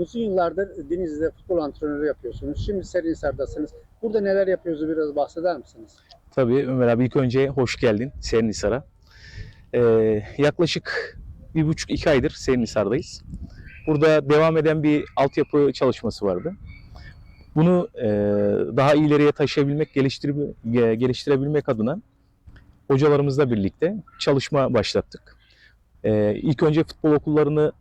Uzun yıllardır Denizli'de futbol antrenörü yapıyorsunuz. Şimdi Serinhisar'dasınız. Burada neler yapıyorsunuz biraz bahseder misiniz? Tabii Ömer abi ilk önce hoş geldin Serinhisar'a. Ee, yaklaşık bir buçuk iki aydır Serinhisar'dayız. Burada devam eden bir altyapı çalışması vardı. Bunu e, daha ileriye taşıyabilmek, geliştirme- ge- geliştirebilmek adına hocalarımızla birlikte çalışma başlattık. Ee, ilk önce futbol okullarını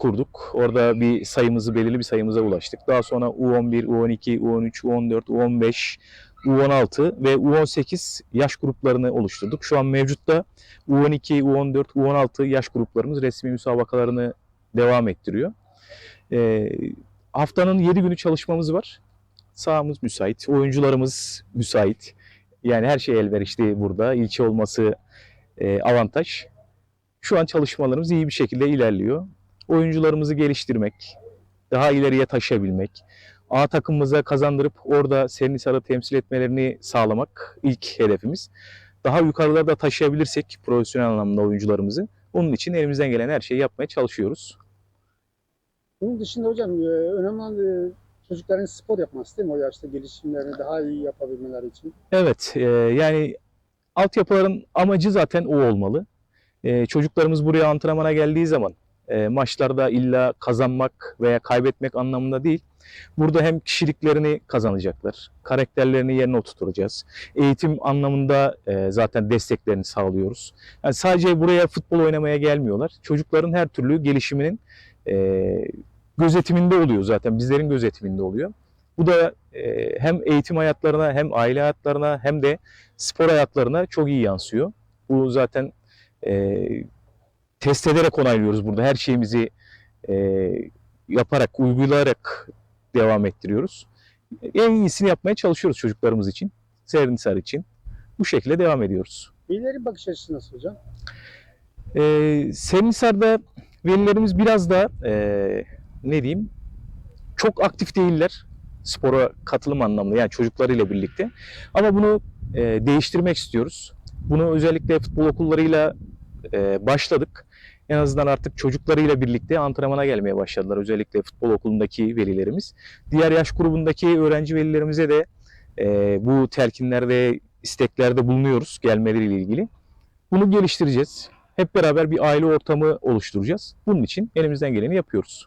kurduk. Orada bir sayımızı, belirli bir sayımıza ulaştık. Daha sonra U11, U12, U13, U14, U15, U16 ve U18 yaş gruplarını oluşturduk. Şu an mevcutta U12, U14, U16 yaş gruplarımız resmi müsabakalarını devam ettiriyor. Ee, haftanın 7 günü çalışmamız var. Sahamız müsait, oyuncularımız müsait. Yani her şey elverişli burada. İlçe olması e, avantaj. Şu an çalışmalarımız iyi bir şekilde ilerliyor. Oyuncularımızı geliştirmek, daha ileriye taşıyabilmek, A takımımıza kazandırıp orada Serinhisar'ı temsil etmelerini sağlamak ilk hedefimiz. Daha yukarılarda taşıyabilirsek profesyonel anlamda oyuncularımızı onun için elimizden gelen her şeyi yapmaya çalışıyoruz. Bunun dışında hocam e, önemli olan e, çocukların spor yapması değil mi? O yaşta gelişimlerini daha iyi yapabilmeleri için. Evet, e, yani altyapıların amacı zaten o olmalı. E, çocuklarımız buraya antrenmana geldiği zaman e, maçlarda illa kazanmak veya kaybetmek anlamında değil. Burada hem kişiliklerini kazanacaklar, karakterlerini yerine oturtacağız. Eğitim anlamında e, zaten desteklerini sağlıyoruz. Yani sadece buraya futbol oynamaya gelmiyorlar. Çocukların her türlü gelişiminin e, gözetiminde oluyor zaten, bizlerin gözetiminde oluyor. Bu da e, hem eğitim hayatlarına hem aile hayatlarına hem de spor hayatlarına çok iyi yansıyor. Bu zaten e, test ederek onaylıyoruz burada. Her şeyimizi e, yaparak, uygulayarak devam ettiriyoruz. En iyisini yapmaya çalışıyoruz çocuklarımız için, Serinhisar için. Bu şekilde devam ediyoruz. İleri bakış açısı nasıl hocam? E, Serinhisar'da velilerimiz biraz da e, ne diyeyim çok aktif değiller spora katılım anlamında yani çocuklarıyla birlikte. Ama bunu e, değiştirmek istiyoruz. Bunu özellikle futbol okullarıyla e, başladık. En azından artık çocuklarıyla birlikte antrenmana gelmeye başladılar. Özellikle futbol okulundaki velilerimiz. Diğer yaş grubundaki öğrenci velilerimize de e, bu telkinlerde, isteklerde bulunuyoruz gelmeleriyle ilgili. Bunu geliştireceğiz. Hep beraber bir aile ortamı oluşturacağız. Bunun için elimizden geleni yapıyoruz.